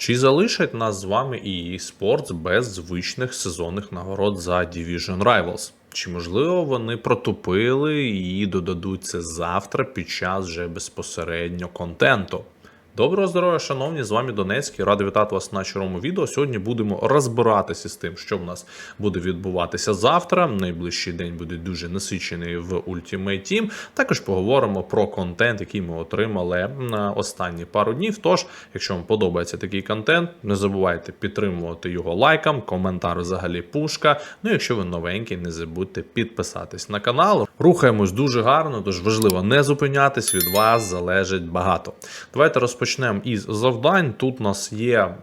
Чи залишать нас з вами і Sports без звичних сезонних нагород за Division Rivals? Чи можливо вони протупили і додадуть це завтра під час вже безпосередньо контенту? Доброго здоров'я, шановні, з вами Донецький. Радий вітати вас на черговому відео. Сьогодні будемо розбиратися з тим, що в нас буде відбуватися завтра. Найближчий день буде дуже насичений в Ultimate Team. Також поговоримо про контент, який ми отримали на останні пару днів. Тож, якщо вам подобається такий контент, не забувайте підтримувати його лайком, коментар взагалі пушка. Ну, якщо ви новенький, не забудьте підписатись на канал. Рухаємось дуже гарно, тож важливо не зупинятись. Від вас залежить багато. Давайте розпочнемо із завдань. Тут у нас є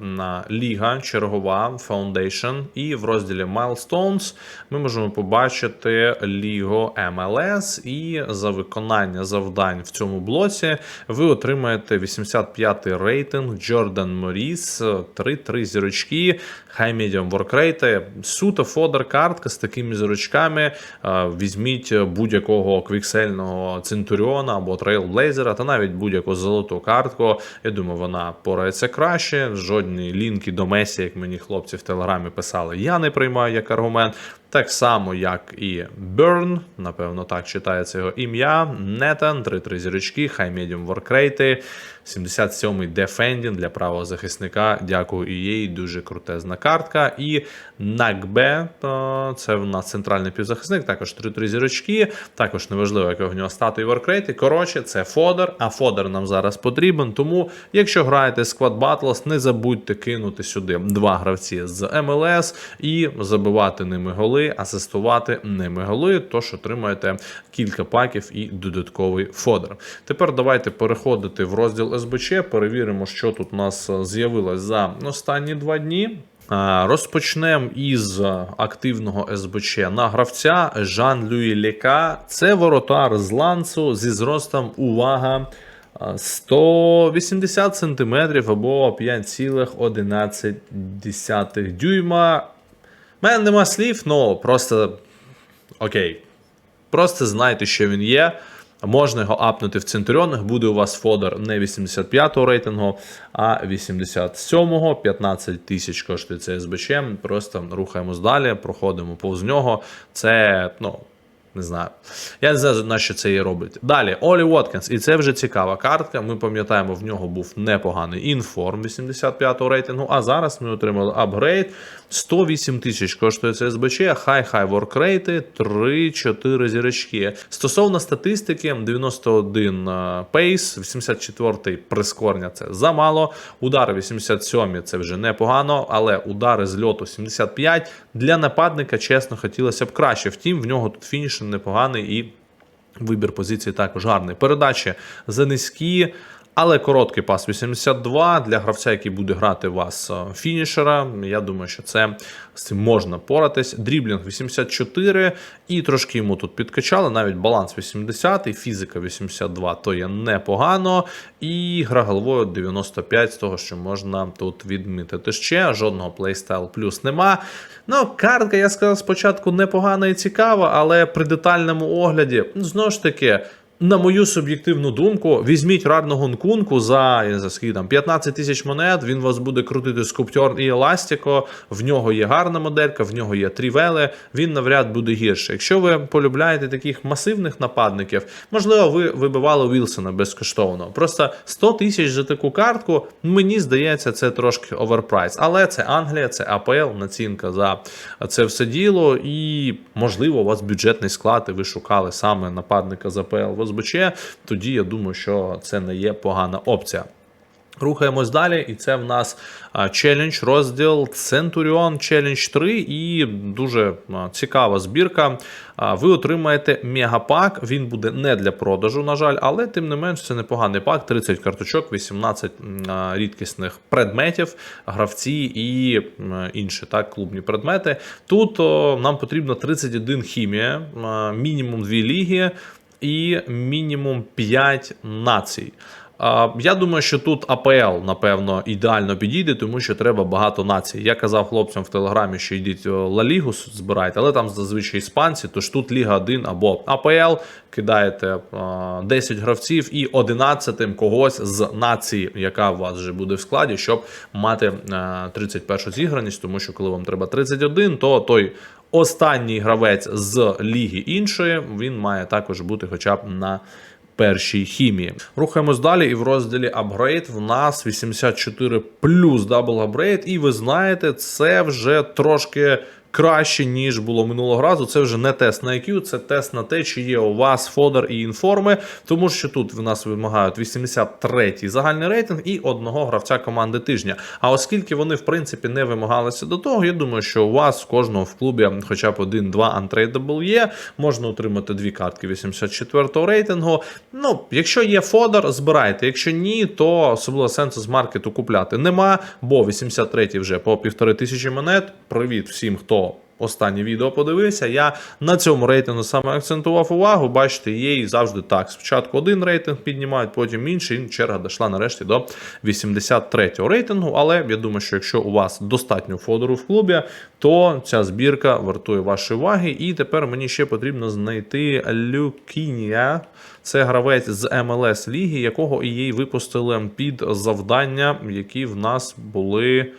ліга чергова Foundation, і в розділі Milestones ми можемо побачити лігу MLS. І за виконання завдань в цьому блоці ви отримаєте 85-й рейтинг Джордан Моріс, 3-3 зірочки, High Medium Workrate, суто фодер картка з такими зірочками. Е, Візьміть будь-якого квіксельного центуріона або трейлблейзера, та навіть будь-яку золоту картку. Я думаю, вона порається краще. Жодні лінки до Месі, як мені хлопці в телеграмі писали, я не приймаю як аргумент. Так само, як і Burn, напевно, так читається його ім'я. Нетан, 3-3 зірочки, High Medium Workrate, 77-й Defending для правого захисника. Дякую і їй, дуже крутезна картка. І Нагбе, це в нас центральний півзахисник, також 3-3 зірочки. Також неважливо, яке в нього стати і Workrate. Коротше, це фодер, а фодер нам зараз потрібен. Тому, якщо граєте Squad Battles, не забудьте кинути сюди два гравці з МЛС і забивати ними голи, асистувати ними голи, тож отримаєте кілька паків і додатковий фодер. Тепер давайте переходити в розділ СБЧ, перевіримо, що тут у нас з'явилось за останні два дні. Розпочнемо із активного СБЧ на гравця Жан-Люї Лека. Це воротар з ланцу зі зростом увага. 180 см або 5,11 дюйма. У мене нема слів, ну просто окей. Просто знайте, що він є. Можна його апнути в Центуріонах, буде у вас фодер не 85-го рейтингу, а 87-го, 15 тисяч коштує цей СБЧ. Просто рухаємось далі, проходимо повз нього. Це, ну. Не знаю. Я не знаю, на що це і робить. Далі, Олі Воткінс. І це вже цікава картка. Ми пам'ятаємо, в нього був непоганий інформ 85-го рейтингу. А зараз ми отримали апгрейд. 108 тисяч коштує це СБЧ, хай-хай воркрейти, 3-4 зірочки. Стосовно статистики, 91 е, пейс, 84 прискорення це замало. Удари 87 це вже непогано, але удари з льоту 75 для нападника, чесно, хотілося б краще. Втім, в нього тут фініш непоганий і вибір позиції також гарний. Передачі за низькі. Але короткий пас 82 для гравця, який буде грати вас е, фінішера. Я думаю, що це з цим можна поратись. Дріблінг 84, і трошки йому тут підкачали. Навіть баланс 80, і фізика 82, то є непогано. І гра головою 95 з того, що можна тут відмітити ще. Жодного плейстайл плюс нема. Ну, картка, я сказав, спочатку непогана і цікава, але при детальному огляді, знову ж таки. На мою суб'єктивну думку, візьміть радного нкунку за, не скільки там 15 тисяч монет. Він вас буде крутити скуптьор і еластико. В нього є гарна моделька, в нього є трівели. Він навряд буде гірше. Якщо ви полюбляєте таких масивних нападників, можливо, ви вибивали Вілсона безкоштовно. Просто 100 тисяч за таку картку. Мені здається, це трошки оверпрайс. Але це Англія, це АПЛ, націнка за це все діло. І можливо, у вас бюджетний склад, і ви шукали саме нападника з АПЛ в СБЧ, тоді я думаю, що це не є погана опція. Рухаємось далі, і це в нас челендж, розділ Centurion Challenge 3 і дуже цікава збірка. Ви отримаєте мегапак. Він буде не для продажу, на жаль, але тим не менш це непоганий пак. 30 карточок, 18 рідкісних предметів, гравці і інші так, клубні предмети. Тут нам потрібно 31 хімія, мінімум 2 ліги і мінімум 5 націй. Я думаю, що тут АПЛ, напевно, ідеально підійде, тому що треба багато націй. Я казав хлопцям в телеграмі, що йдіть о, Ла Лігу збирайте, але там зазвичай іспанці, тож тут Ліга 1 або АПЛ, кидаєте а, 10 гравців і 11 когось з нації, яка у вас вже буде в складі, щоб мати а, 31 зіграність, тому що коли вам треба 31, то той. Останній гравець з ліги іншої він має також бути хоча б на першій хімії. Рухаємось далі, і в розділі апгрейд в нас 84 плюс дабл апгрейд, і ви знаєте, це вже трошки. Краще, ніж було минулого разу. Це вже не тест на IQ, це тест на те, чи є у вас фодер і інформи, тому що тут в нас вимагають 83-й загальний рейтинг і одного гравця команди тижня. А оскільки вони, в принципі, не вимагалися до того, я думаю, що у вас кожного в клубі хоча б один-два антрейдабл є. Можна отримати дві картки 84-го рейтингу. Ну, якщо є фодер, збирайте. Якщо ні, то особливо сенсу з маркету купляти нема, бо 83-й вже по півтори тисячі монет. Привіт всім, хто. Останнє відео подивився. Я на цьому рейтингу саме акцентував увагу. Бачите, є і завжди так. Спочатку один рейтинг піднімають, потім інший. І черга дійшла нарешті до 83-го рейтингу. Але я думаю, що якщо у вас достатньо фодору в клубі, то ця збірка вартує вашої уваги. І тепер мені ще потрібно знайти Люкінія. Це гравець з МЛС ліги, якого і їй випустили під завдання, які в нас були.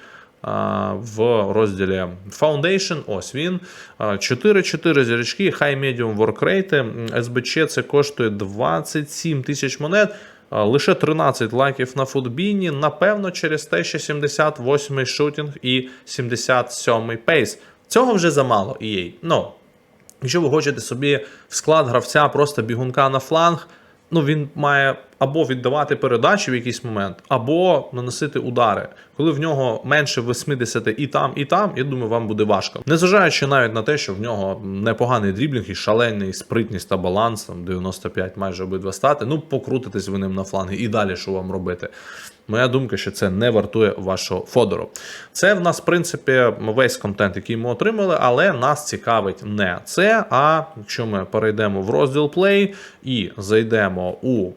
В розділі Foundation, ось він. 4-4 зірочки, High Medium Work Rate. СБЧ це коштує 27 тисяч монет. Лише 13 лайків на футбіні. Напевно, через те, що 78-й шутінг і 77-й пейс. Цього вже замало EA. Ну, Якщо ви хочете собі в склад гравця просто бігунка на фланг, ну він має або віддавати передачі в якийсь момент, або наносити удари. Коли в нього менше 80 і там, і там, я думаю, вам буде важко. Незважаючи навіть на те, що в нього непоганий дріблінг і шалений спритність та баланс, там 95 майже обидва стати. Ну, покрутитись ви ним на фланги і далі що вам робити. Моя думка, що це не вартує вашого фодору. Це в нас, в принципі, весь контент, який ми отримали, але нас цікавить не це. А якщо ми перейдемо в розділ Play і зайдемо у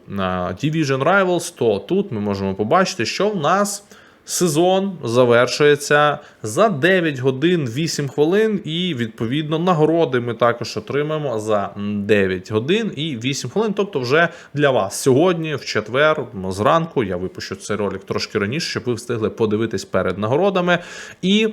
Division Rivals, то тут ми можемо побачити, що в нас. Сезон завершується за 9 годин 8 хвилин, і відповідно нагороди ми також отримаємо за 9 годин і 8 хвилин. Тобто, вже для вас сьогодні, в четвер, зранку, я випущу цей ролик трошки раніше, щоб ви встигли подивитись перед нагородами. І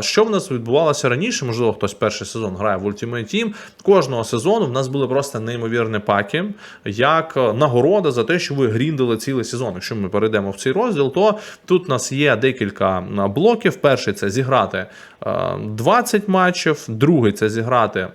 що в нас відбувалося раніше? Можливо, хтось перший сезон грає в Ultimate Team. Кожного сезону в нас були просто неймовірні паки, як нагорода за те, що ви гріндили цілий сезон. Якщо ми перейдемо в цей розділ, то тут у нас є декілька блоків. Перший це зіграти 20 матчів, другий це зіграти.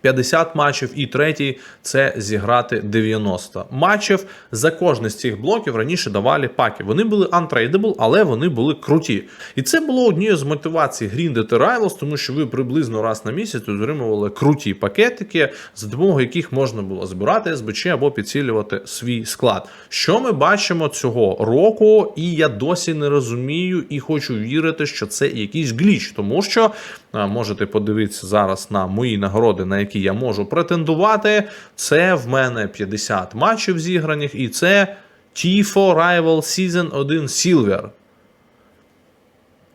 50 матчів, і третій це зіграти 90 матчів. За кожний з цих блоків раніше давали паки. Вони були untradeable, але вони були круті. І це було однією з мотивацій гріндити Rivals, тому що ви приблизно раз на місяць отримували круті пакетики, за допомогою яких можна було збирати СБЧ або підсилювати свій склад. Що ми бачимо цього року, і я досі не розумію і хочу вірити, що це якийсь гліч, тому що можете подивитися зараз на мої нагороди, на які я можу претендувати. Це в мене 50 матчів зіграних, і це Tifo Rival Season 1 Silver.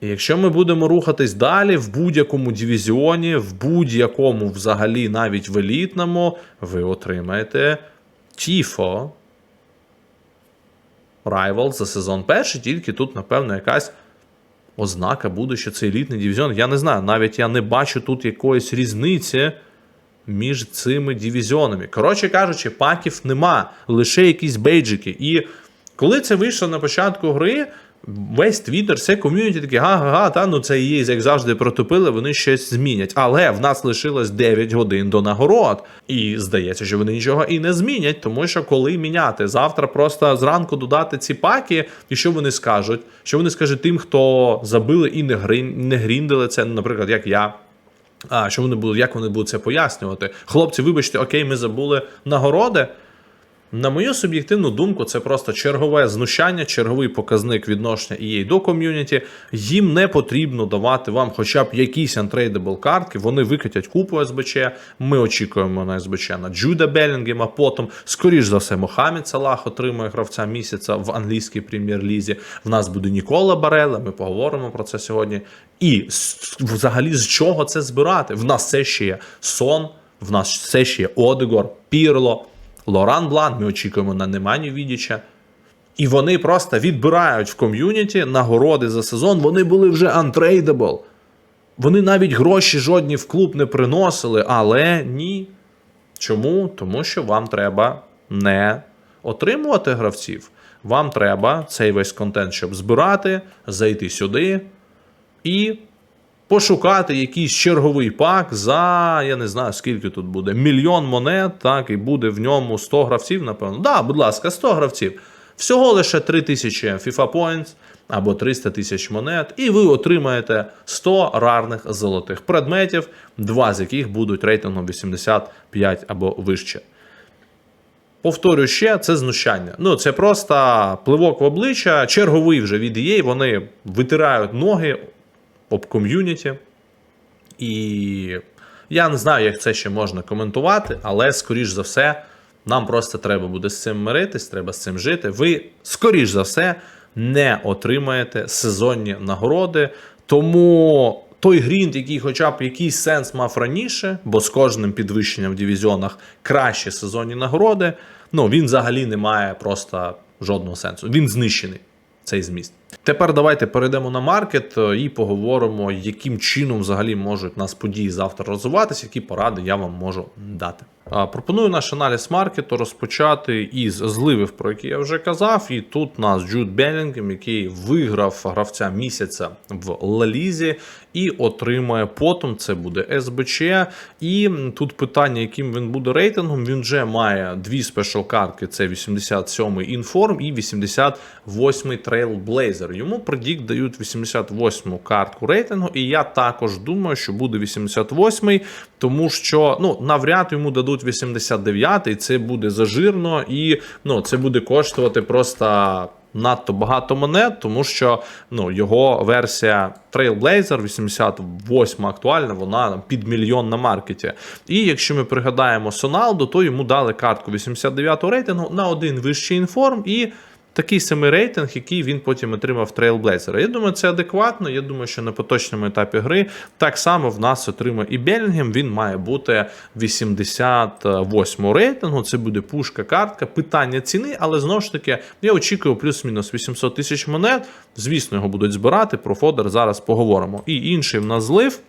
І якщо ми будемо рухатись далі в будь-якому дивізіоні, в будь-якому взагалі навіть в елітному, ви отримаєте Tifo Rival за сезон перший, тільки тут, напевно, якась ознака буде, що це елітний дивізіон. Я не знаю, навіть я не бачу тут якоїсь різниці між цими дивізіонами. Коротше кажучи, паків нема, лише якісь бейджики. І коли це вийшло на початку гри, весь твіттер, все ком'юніті таке, га-га-га, та ну це є, як завжди протопили, вони щось змінять. Але в нас лишилось 9 годин до нагород. І здається, що вони нічого і не змінять, тому що коли міняти завтра просто зранку додати ці паки, і що вони скажуть? Що вони скажуть тим, хто забили і не грин, не гріндили це, ну, наприклад, як я. А що вони будуть, як вони будуть це пояснювати? Хлопці, вибачте, окей, ми забули нагороди. На мою суб'єктивну думку, це просто чергове знущання, черговий показник відношення EA до ком'юніті. Їм не потрібно давати вам хоча б якісь untradeable картки. Вони викатять купу СБЧ. Ми очікуємо на СБЧ на Джуда Белінгема. Потім, скоріш за все, Мохамед Салах отримує гравця місяця в англійській прем'єр-лізі. В нас буде Нікола Барела. Ми поговоримо про це сьогодні. І взагалі з чого це збирати? В нас це ще є сон, в нас все ще є Одегор, Пірло, Лоран Блан. Ми очікуємо на Неманю Відіча. І вони просто відбирають в ком'юніті нагороди за сезон. Вони були вже untradeable. Вони навіть гроші жодні в клуб не приносили, але ні. Чому? Тому що вам треба не отримувати гравців. Вам треба цей весь контент, щоб збирати, зайти сюди і пошукати якийсь черговий пак за, я не знаю, скільки тут буде, мільйон монет, так, і буде в ньому 100 гравців, напевно. Да, будь ласка, 100 гравців. Всього лише 3000 FIFA Points або 300 тисяч монет, і ви отримаєте 100 рарних золотих предметів, два з яких будуть рейтингом 85 або вище. Повторюю ще, це знущання. Ну, це просто пливок в обличчя, черговий вже від EA, вони витирають ноги об ком'юніті. І я не знаю, як це ще можна коментувати, але, скоріш за все, нам просто треба буде з цим миритись, треба з цим жити. Ви, скоріш за все, не отримаєте сезонні нагороди. Тому той грінт, який хоча б якийсь сенс мав раніше, бо з кожним підвищенням в дивізіонах кращі сезонні нагороди, ну він взагалі не має просто жодного сенсу. Він знищений цей зміст. Тепер давайте перейдемо на маркет е, і поговоримо, яким чином взагалі можуть нас події завтра розвиватися, які поради я вам можу дати. Пропоную наш аналіз маркету розпочати із зливів, про які я вже казав. І тут нас Джуд Белінгем, який виграв гравця місяця в Лалізі і отримає потім. Це буде СБЧ. І тут питання, яким він буде рейтингом. Він вже має дві спешл картки: це 87-й інформ і 88-й Trailblazer. Йому предікт дають 88-му картку рейтингу, і я також думаю, що буде 88-й, тому що ну навряд йому дадуть 89-й, це буде зажирно, і ну це буде коштувати просто. Надто багато монет, тому що ну, його версія Trailblazer 88 актуальна, вона під мільйон на маркеті. І якщо ми пригадаємо Соналду, то йому дали картку 89 рейтингу на один вищий інформ і такий самий рейтинг, який він потім отримав Trailblazer. Я думаю, це адекватно. Я думаю, що на поточному етапі гри так само в нас отримає і Белінгем. Він має бути 88 рейтингу. Це буде пушка картка. Питання ціни, але знову ж таки, я очікую плюс-мінус 800 тисяч монет. Звісно, його будуть збирати. Про фодер зараз поговоримо. І інший в нас злив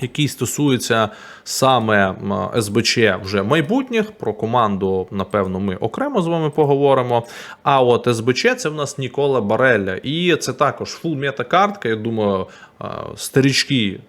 який стосується саме СБЧ вже майбутніх. Про команду, напевно, ми окремо з вами поговоримо. А от СБЧ це в нас Нікола Барелля. І це також фул мета картка. Я думаю, старічки.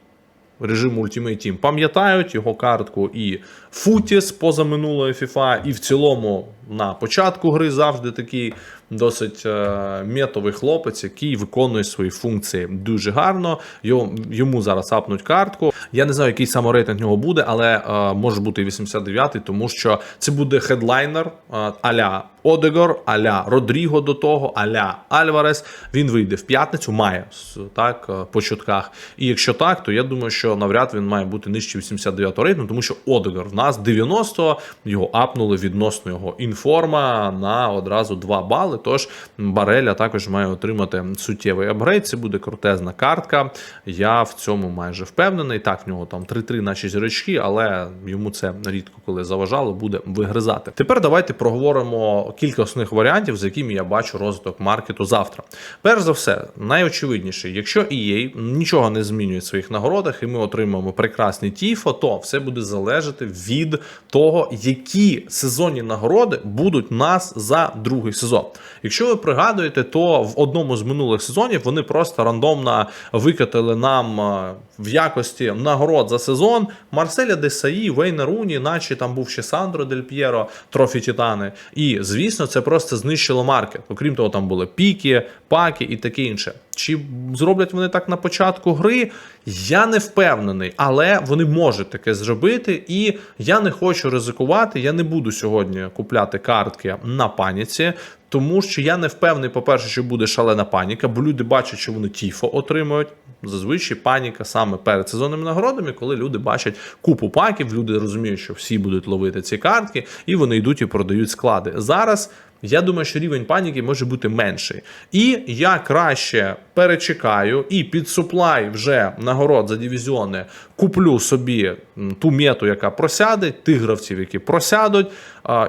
Режиму Ultimate Team пам'ятають його картку і Футіс поза минулої FIFA, і в цілому на початку гри завжди такий досить е, метовий хлопець, який виконує свої функції дуже гарно. Йому, зараз апнуть картку. Я не знаю, який саме рейтинг нього буде, але е, може бути і 89-й, тому що це буде хедлайнер е, аля Одегор, аля Родріго до того, аля Альварес. Він вийде в п'ятницю, має так по чутках. І якщо так, то я думаю, що навряд він має бути нижче 89-го рейтингу, тому що Одегор в нас 90-го його апнули відносно його інформа на одразу 2 бали. Тож Бареля також має отримати суттєвий апгрейд. Це буде крутезна картка. Я в цьому майже впевнений. Так, в нього там 3-3 наші зірочки, але йому це рідко коли заважало, буде вигризати. Тепер давайте проговоримо кілька основних варіантів, з якими я бачу розвиток маркету завтра. Перш за все, найочевидніше, якщо EA нічого не змінює в своїх нагородах, і ми отримаємо прекрасний тіфо, то все буде залежати від того, які сезонні нагороди будуть нас за другий сезон. Якщо ви пригадуєте, то в одному з минулих сезонів вони просто рандомно викатили нам е, в якості нагород за сезон Марселя Десаї, Вейна Руні, наче там був ще Сандро Дель П'єро, Трофі Титани. І звісно, це просто знищило маркет. Окрім того, там були піки, паки і таке інше. Чи зроблять вони так на початку гри? Я не впевнений, але вони можуть таке зробити, і я не хочу ризикувати. Я не буду сьогодні купляти купляти картки на паніці. Тому що я не впевнений, по-перше, що буде шалена паніка, бо люди бачать, що вони тіфо отримують. Зазвичай паніка саме перед сезонними нагородами, коли люди бачать купу паків, люди розуміють, що всі будуть ловити ці картки, і вони йдуть і продають склади. Зараз я думаю, що рівень паніки може бути менший. І я краще перечекаю і під суплай вже нагород за дивізіони куплю собі ту мету, яка просяде, тих гравців, які просядуть.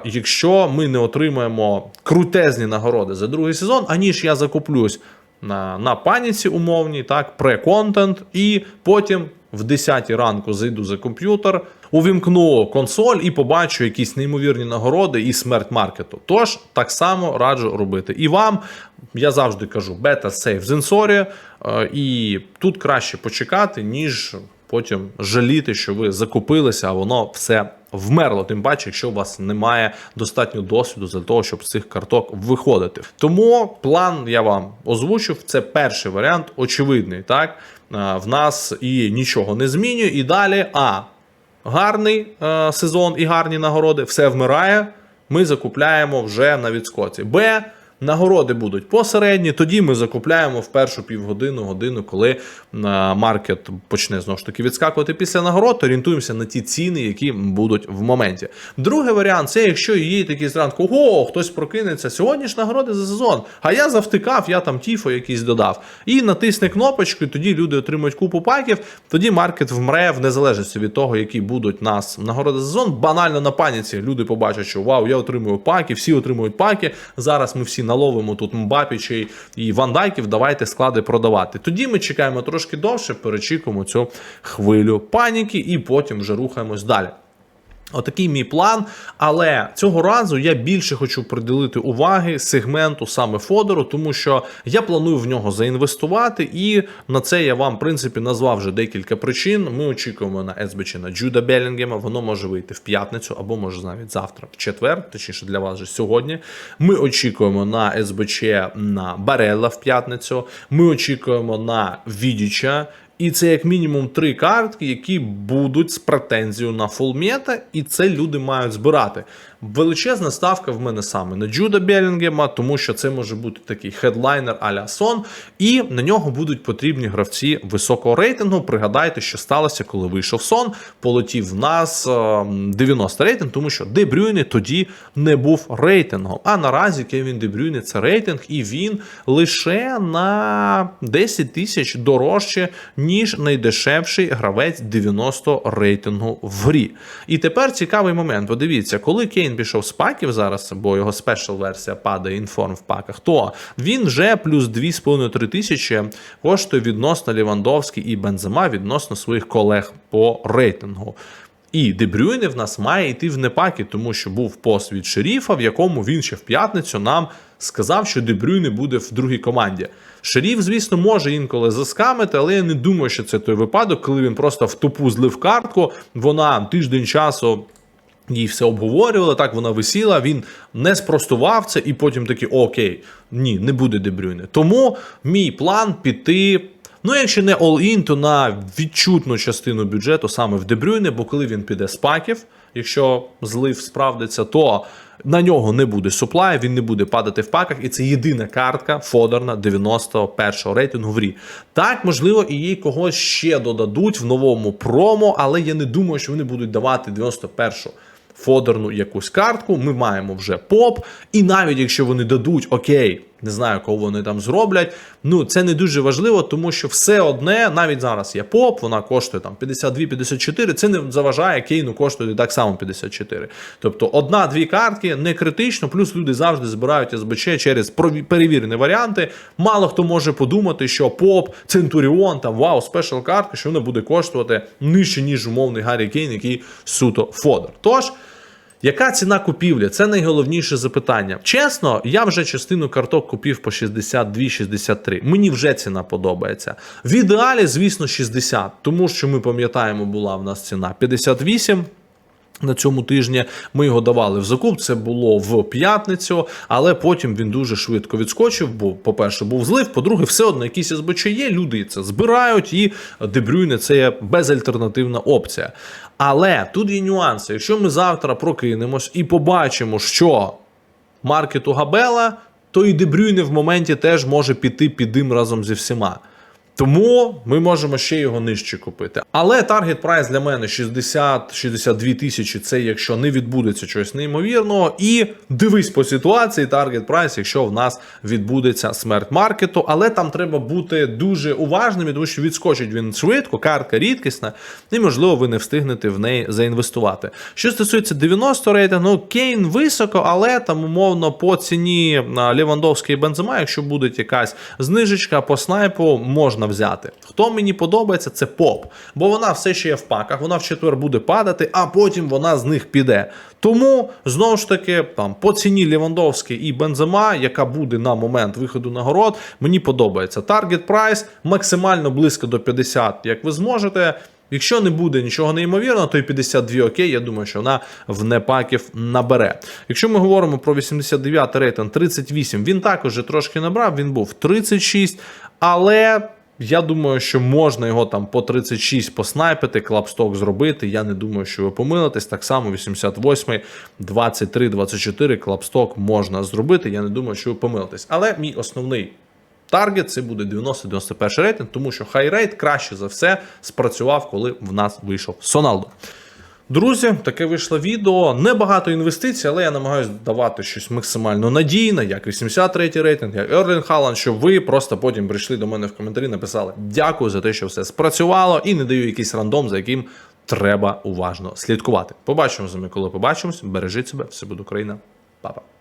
Якщо ми не отримаємо крутезні нагороди за другий сезон, аніж я закуплюсь на, на паніці умовній, так, преконтент, і потім в 10 ранку зайду за комп'ютер, увімкну консоль і побачу якісь неймовірні нагороди і смерть маркету. Тож так само раджу робити. І вам я завжди кажу, бета сейф зенсорія, і тут краще почекати, ніж потім жаліти, що ви закупилися, а воно все вмерло. Тим паче, якщо у вас немає достатньо досвіду для того, щоб з цих карток виходити. Тому план я вам озвучив. Це перший варіант, очевидний. Так в нас і нічого не змінює. І далі а гарний е, сезон і гарні нагороди, все вмирає. Ми закупляємо вже на відскоці. Б. Нагороди будуть посередні, тоді ми закупляємо в першу півгодину, годину, коли е, маркет почне знову ж таки відскакувати після нагород, орієнтуємося на ті ціни, які будуть в моменті. Другий варіант це якщо є такі зранку, о, хтось прокинеться, сьогодні ж нагороди за сезон, а я завтикав, я там тіфо якийсь додав. І натисне кнопочку, і тоді люди отримують купу паків, тоді маркет вмре в незалежності від того, які будуть нас нагороди за сезон. Банально на паніці люди побачать, що вау, я отримую паки, всі отримують паки. Зараз ми всі наловимо тут Мбапічей і Вандайків, давайте склади продавати. Тоді ми чекаємо трошки довше, перечікуємо цю хвилю паніки і потім вже рухаємось далі. Отакий мій план, але цього разу я більше хочу приділити уваги сегменту саме Фодору, тому що я планую в нього заінвестувати, і на це я вам, в принципі, назвав вже декілька причин. Ми очікуємо на СБЧ на Джуда Белінгема. Воно може вийти в п'ятницю або може навіть завтра, в четвер, точніше для вас же сьогодні. Ми очікуємо на СБЧ на Барелла в п'ятницю. Ми очікуємо на Відіча. І це як мінімум три картки, які будуть з претензією на фулмета, і це люди мають збирати. Величезна ставка в мене саме на Джуда Белінгема, тому що це може бути такий хедлайнер а-ля Сон, і на нього будуть потрібні гравці високого рейтингу. Пригадайте, що сталося, коли вийшов сон, полетів в нас е, 90 рейтинг, тому що Дебрюйне тоді не був рейтингом. А наразі Кевін Дебрюйне це рейтинг, і він лише на 10 тисяч дорожче, ніж найдешевший гравець 90 рейтингу в грі. І тепер цікавий момент. Подивіться, коли Кейн пішов з паків зараз, бо його спешл версія падає інформ в паках, то він вже плюс 2,5-3 тисячі коштує відносно Лівандовський і Бензема відносно своїх колег по рейтингу. І Дебрюйне в нас має йти в непаки, тому що був пост від шеріфа, в якому він ще в п'ятницю нам сказав, що Дебрюйне буде в другій команді. Шеріф, звісно, може інколи заскамити, але я не думаю, що це той випадок, коли він просто в тупу злив картку. Вона тиждень часу. Їй все обговорювали, так вона висіла, він не спростував це, і потім такий окей, ні, не буде Дебрюйне. Тому мій план піти. Ну, якщо не all-in, то на відчутну частину бюджету саме в Дебрюйне, бо коли він піде з паків, якщо злив справдиться, то на нього не буде суплаю, він не буде падати в паках, і це єдина картка Фодорна 91-го рейтингу в рі. Так, можливо, і їй когось ще додадуть в новому промо, але я не думаю, що вони будуть давати 91-го фодерну якусь картку. Ми маємо вже поп, і навіть якщо вони дадуть окей. Не знаю, кого вони там зроблять. Ну, це не дуже важливо, тому що все одне, навіть зараз є поп, вона коштує там 52-54, це не заважає, Кейну коштує так само 54. Тобто одна-дві картки не критично, плюс люди завжди збирають СБЧ через перевірені варіанти. Мало хто може подумати, що поп, Центуріон, там вау, спешл картка, що вона буде коштувати нижче, ніж умовний Гаррі Кейн, який суто фодер. Тож. Яка ціна купівлі? Це найголовніше запитання. Чесно, я вже частину карток купив по 62-63. Мені вже ціна подобається. В ідеалі, звісно, 60, тому що ми пам'ятаємо, була в нас ціна 58. На цьому тижні ми його давали в закуп. Це було в п'ятницю, але потім він дуже швидко відскочив. Бо, по-перше, був злив. По-друге, все одно якісь СБЧ є. Люди це збирають, і Дебрюйне це є безальтернативна опція. Але тут є нюанси. Якщо ми завтра прокинемось і побачимо, що маркету Габела, то і Дебрюйне в моменті теж може піти під дим разом зі всіма. Тому ми можемо ще його нижче купити. Але таргет прайс для мене 60-62 тисячі. Це якщо не відбудеться чогось неймовірного. І дивись по ситуації, таргет прайс, якщо в нас відбудеться смерть маркету. Але там треба бути дуже уважними, тому що відскочить він швидко, картка рідкісна, і можливо ви не встигнете в неї заінвестувати. Що стосується 90 рейтингу, ну Кейн високо, але там умовно по ціні а, Левандовська і Бензема, якщо буде якась знижечка по снайпу, можна взяти. Хто мені подобається, це поп, бо вона все ще є в паках, вона в четвер буде падати, а потім вона з них піде. Тому знову ж таки, там по ціні Левандовський і Бензема, яка буде на момент виходу на город, мені подобається. Таргет прайс максимально близько до 50, як ви зможете. Якщо не буде нічого неймовірного, то і 52 окей, я думаю, що вона в непаків набере. Якщо ми говоримо про 89 рейтинг 38, він також трошки набрав, він був 36, але. Я думаю, що можна його там по 36 поснайпити, клапсток зробити. Я не думаю, що ви помилитесь. Так само 88, 23, 24 клапсток можна зробити. Я не думаю, що ви помилитесь. Але мій основний таргет це буде 90-91 рейтинг, тому що хайрейт краще за все спрацював, коли в нас вийшов Соналдо. Друзі, таке вийшло відео. Небагато інвестицій, але я намагаюся давати щось максимально надійне, як 83 рейтинг, як Ерлін Халанд, щоб ви просто потім прийшли до мене в коментарі, написали дякую за те, що все спрацювало, і не даю якийсь рандом, за яким треба уважно слідкувати. Побачимо з вами, коли побачимось. Бережіть себе, все буде Україна, Па-па.